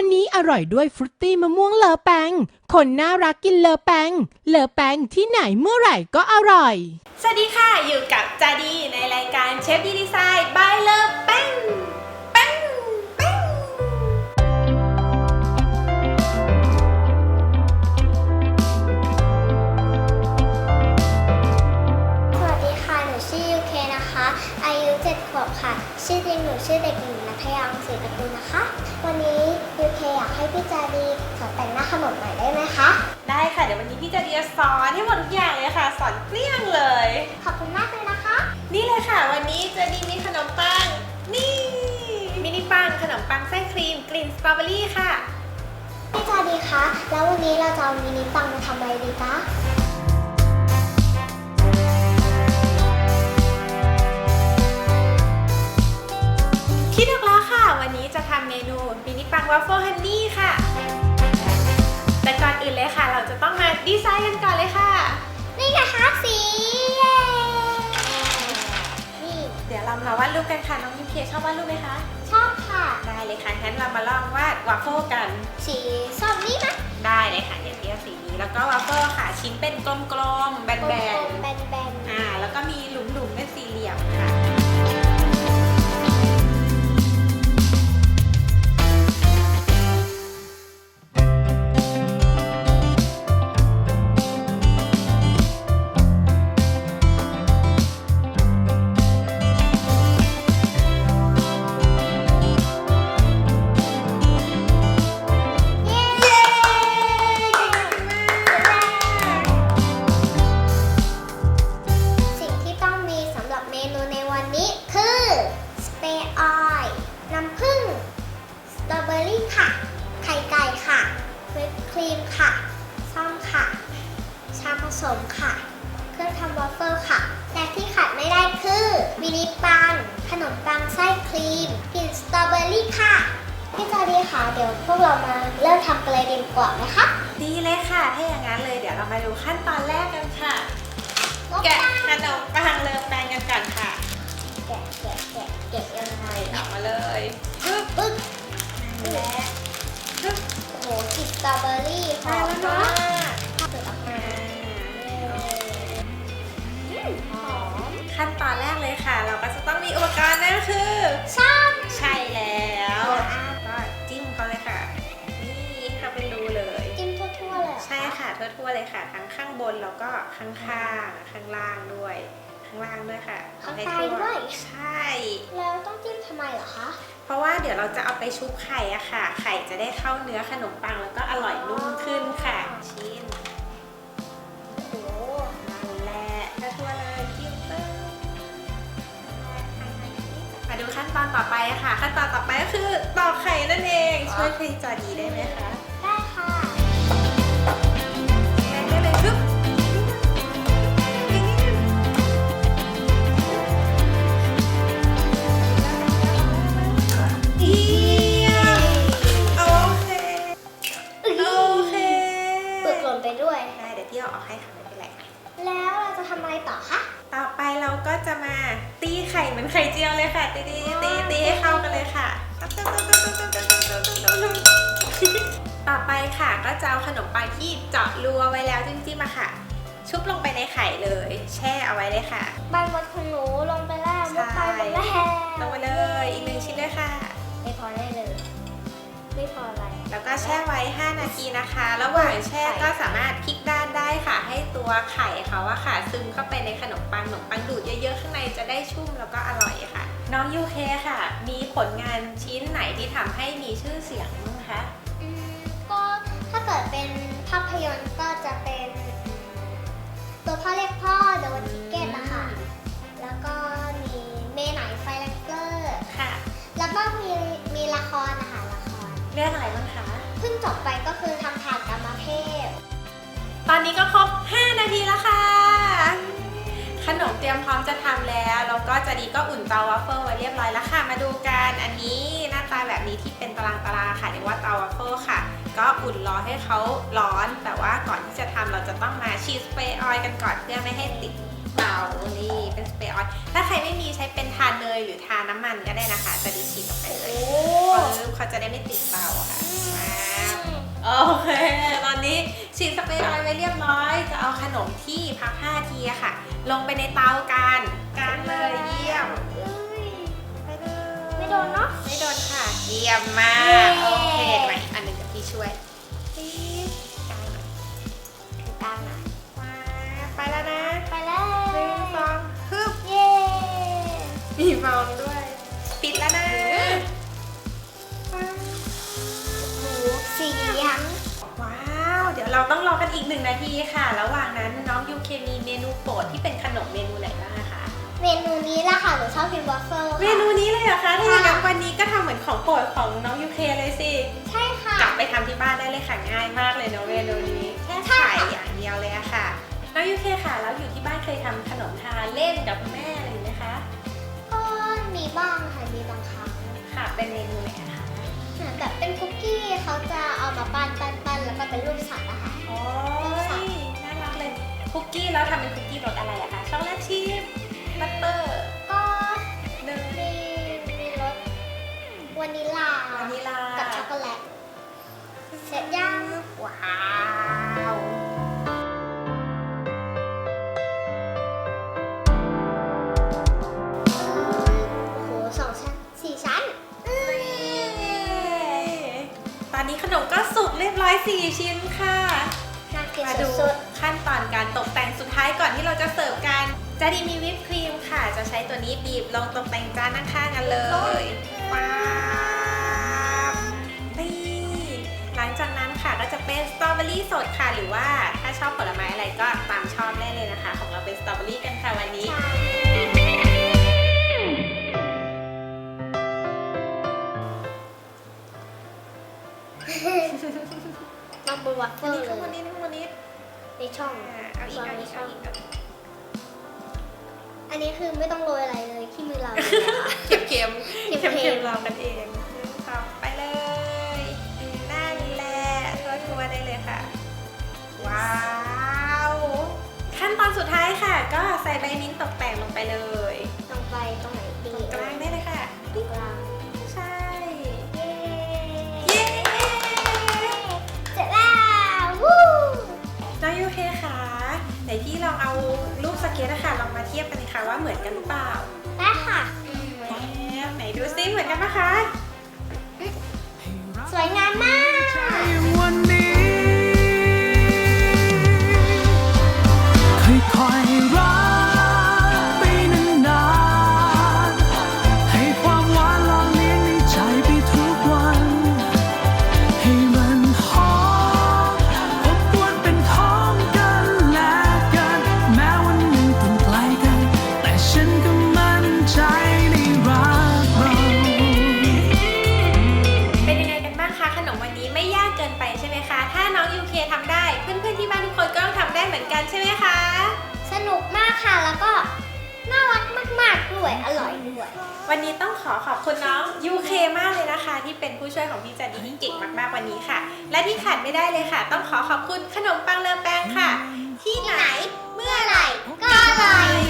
อนนี้อร่อยด้วยฟรุตตี้มะม่วงเลอแปง คนน่ารักกินเลอแปง เลอแปงที่ไหนเมื่อไหร่ก็อร่อย สวัสดีค่ะ อยู่กับจาดีในรายการเชฟดีดีไซน์ by Love แป้งแป้งแป้งสวัสดีค่ะ หนูชื่อยูเคนะคะ อายุ7ขวบค่ะ ชื่อจริงหนูชื่อเด็กหญิงนัทยาศรีตระกูลนะคะ พี่จาดีสอนแต่งหน้าขนมหน่อยได้ไหมคะ ได้ค่ะ เดี๋ยววันนี้พี่จาดีจะสอนให้หมดทุกอย่างเลยค่ะ สอนเกลี้ยงเลย ขอบคุณมากเลยนะคะ นี่เลยค่ะ วันนี้จาดีมีขนมปัง นี่มินิปังขนมปังไส้ครีมกลิ่นสตรอเบอรี่ค่ะ พี่จาดีคะ แล้ววันนี้เราจะเอามินิปังมาทำอะไรดีคะ มินิปังวัฟเฟิลฮันนี่ค่ะ แต่ก่อนอื่นเลยค่ะ เราจะต้องมาดีไซน์กันก่อนเลยค่ะ นี่ไงคะสีเย้นี่เดี๋ยวเรามาวาดรูปกันค่ะ น้องยูเคชอบวาดรูปไหมคะ ชอบค่ะ ได้เลยค่ะ งั้นเรามาลองวาดวาฟเฟิลกัน สีส้มนี่นะได้เลยค่ะเดี๋ยวเทียบสีนี้ แล้วก็วาฟเฟิลค่ะ ชิ้นเป็นกลมๆ แบกลนมๆแบนๆอ่า แล้วก็มีหลุมๆเป็นสี่เหลี่ยมค่ะ มค่ะ เครื่องทำวอฟเฟิลค่ะ และที่ขาดไม่ได้คือมินิปัง ขนมปังไส้ครีมกลิ่นสตรอเบอรี่ค่ะ พี่จารีค่ะ เดี๋ยวพวกเรามาเริ่มทำกันเลยดีกว่าไหมคะดีเลยค่ะ ถ้าอย่างนั้นเลยเดี๋ยวเรามาดูขั้นตอนแรกกันค่ะ แกะขนมปังเริ่มแป แล้วก็ข้างข้างๆข้างล่างด้วย ข้างล่างด้วยค่ะข้างให้ใต้ทั่ด้วยใช่แล้วต้องจิ้มทำไมเหรอคะเพราะว่าเดี๋ยวเราจะเอาไปชุบไข่อะค่ะ ไข่จะได้เข้าเนื้อขนมปังแล้วก็อร่อยนุ่มขึ้นค่ะชิ้นโอ้โหนั่นแหละทั่วๆเลยจิ้มปึ้งมาดูขั้นตอนต่อไปอะค่ะ ขั้นตอนต่อไปก็คือตอกไข่นั่นเองช่วยพี่จอดีได้ไหมคะได้ค่ะ ทำอะไรต่อคะ ต่อไปเราก็จะมาตีไข่เหมือนไข่เจียวเลยค่ะ ตีตีตีตีให้เข้ากันเลยค่ะ ต่อไปค่ะก็จะเอาขนมปังที่เจาะรูเอาไว้แล้วจิ้มๆมาค่ะ ชุบลงไปในไข่เลย แช่เอาไว้เลยค่ะใบมดของหนูลงไปแล้วมดไปหมดแล้วลงไปเลย อีกหนึ่งชิ้นด้วยค่ะไม่พอได้เลย ไม่พออะไร แล้วก็แช่ไว้ 5 นาทีนะคะ ระหว่างแช่ก็สามารถพลิกด้านได้ค่ะ ให้ตัวไข่เขาอะค่ะ ซึมเข้าไปในขนมปัง ขนมปังดูดเยอะๆ ข้างในจะได้ชุ่มแล้วก็อร่อยค่ะ น้องยูเคค่ะ มีผลงานชิ้นไหนที่ทำให้มีชื่อเสียงบ้างคะอืมก็ถ้าเกิดเป็นภาพยนตร์ก็จะเป็น ตัวพ่อเรียกพ่อเดวันทิเกตนะคะแล้วก็มีเมไหนไฟแลกเกอร์ค่ะ แล้วก็มีมีละครนะคะ ละครเรื่องอะไรบ้างคะ เพิ่งจบไปก็คือทำผ่านกรรมเทพตอนนี้ก็ครบ 5 นาทีแล้วค่ะ ขนมเตรียมพร้อมจะทำแล้ว แล้วก็จะดีก็อุ่นเตาวัฟเฟิลไว้เรียบร้อยแล้วค่ะ มาดูกัน อันนี้หน้าตาแบบนี้ที่เป็นตารางตารางๆค่ะเรียกว่าเตาวัฟเฟิลค่ะ ก็อุ่นรอให้เขาร้อน แต่ว่าก่อนที่จะทำเราจะต้องมาชีสสเปรย์ออยล์กันก่อนเพื่อไม่ให้ติดเตานี่เป็นสเปรย์ออยล์ถ้าใครไม่มีใช้เป็นทาเนยหรือทาน้ำมันก็ได้นะคะจะดีฉีดออกไปเลยโอ้ปึ๊บเขาจะได้ไม่ติดเตาค่ะโอเคตอนนี้ฉีดสเปรย์ออยล์ไว้เรียบร้อย จะเอาขนมที่พัก5ทีอะค่ะ ลงไปในเตากันกันเลยเยี่ยมไปเลยไม่โดนเนอะไม่โดนค่ะ เยี่ยมมาเย้กโอเคมาอีกอันหนึ่งเดี๋ยวพี่ช่วยปี๊ดกลางหน่อยกลางนะมาไปแล้วนะไปเลห นึ่ยงสองฮึบเย้มีฟองด้วย ปิดแล้วนะหมูเสียงว้าว เดี๋ยวเราต้องรอกันอีกหนึ่งนาทีค่ะ ระหว่างนั้นน้องยูเคมีเมนูโปรดที่เป็นขนมเมนูไหนบ้างอะคะ เมนูนี้แหละค่ะ หนูชอบกินวอฟเฟิลเมนูนี้เลยเหรอคะ ถ้าอย่างนั้นวันนี้ก็ทำเหมือนของโปรดของน้องยูเคเลยสิ ใช่ค่ะ กลับไปทำที่บ้านได้เลยค่ะง่ายมากเลยเนอะเมนูนี้แค่ไข่อย่างเดียวเลยอะค่ะ น้องยูเคค่ะ แล้วอยู่ที่บ้านเคยทำขนมทานเล่นกับคุณแม่อะไรอย่างนี้ไหมคะ ก็มีบ้างค่ะมีบางครั้งค่ะ เป็นเมนูไหนอะคะ เหมือนแบบเป็นคุกกี้เขาจะเอามาปั้นปั้นปั้นแล้วก็เป็นรูปสัตว์อะค่ะ โอ้ยน่ารักเลย คุกกี้แล้วทำเป็นคุกกี้รสอะไรอะคะช็อกโกแลตชีสบัตเตอร์ก็เนยมีมีรสวานิลลาวานิลากับช็อกโกแลตเสร็จยังว้า 4 ชิ้นค่ะ น่ากินมาดูสุดขั้นตอนการตกแต่งสุดท้ายก่อนที่เราจะเสิร์ฟกันจะดีมีวิปครีมค่ะ จะใช้ตัวนี้บีบลงตกแต่งจานข้างๆกันเลยว้าวนี่หลังจากนั้นค่ะก็จะเป็นสตรอเบอรี่สดค่ะ หรือว่าถ้าชอบผลไม้อะไรก็ตามชอบได้เลยนะคะ ของเราเป็นสตรอเบอรี่กันค่ะวันนี้ ๆ วัฟอัเฟินลนี้ข้างบเลนยนี้ข้างบนนี้ในช่องอ่าเอาอีกเอาอีกเอาอีกเอาอีกอันนี้คือไม่ต้องโรยอะไรเลยขี้มือเราเลยอะค่ะเค็มเค็มเค็มๆเค็มๆเรากันเองต่อไปเลยนั่นแหละทั่วทัวได้เลยค่ะ ว้าว ขั้นตอนสุดท้ายค่ะ ก็ใส่ใบมิ้นท์ตกแต่งลงไปเลยตรงไปตรงไหนดีตรงกลางได้เลยค่ะ ตรงกลาง เทียบกันเลยค่ะว่าเหมือนกันหรือเปล่าได้ค่ะไหนดูซิเหมือนกันปะคะ สวยงามมาก วันนี้ต้องขอขอบคุณน้องยูเคมากเลยนะคะ ที่เป็นผู้ช่วยของพี่จันดีที่เก่งมากๆวันนี้ค่ะ และที่ขาดไม่ได้เลยค่ะ ต้องขอขอบคุณขนมปังเลอแปงค่ะ ที่ไหนเมื่อไหร่ก็อร่อย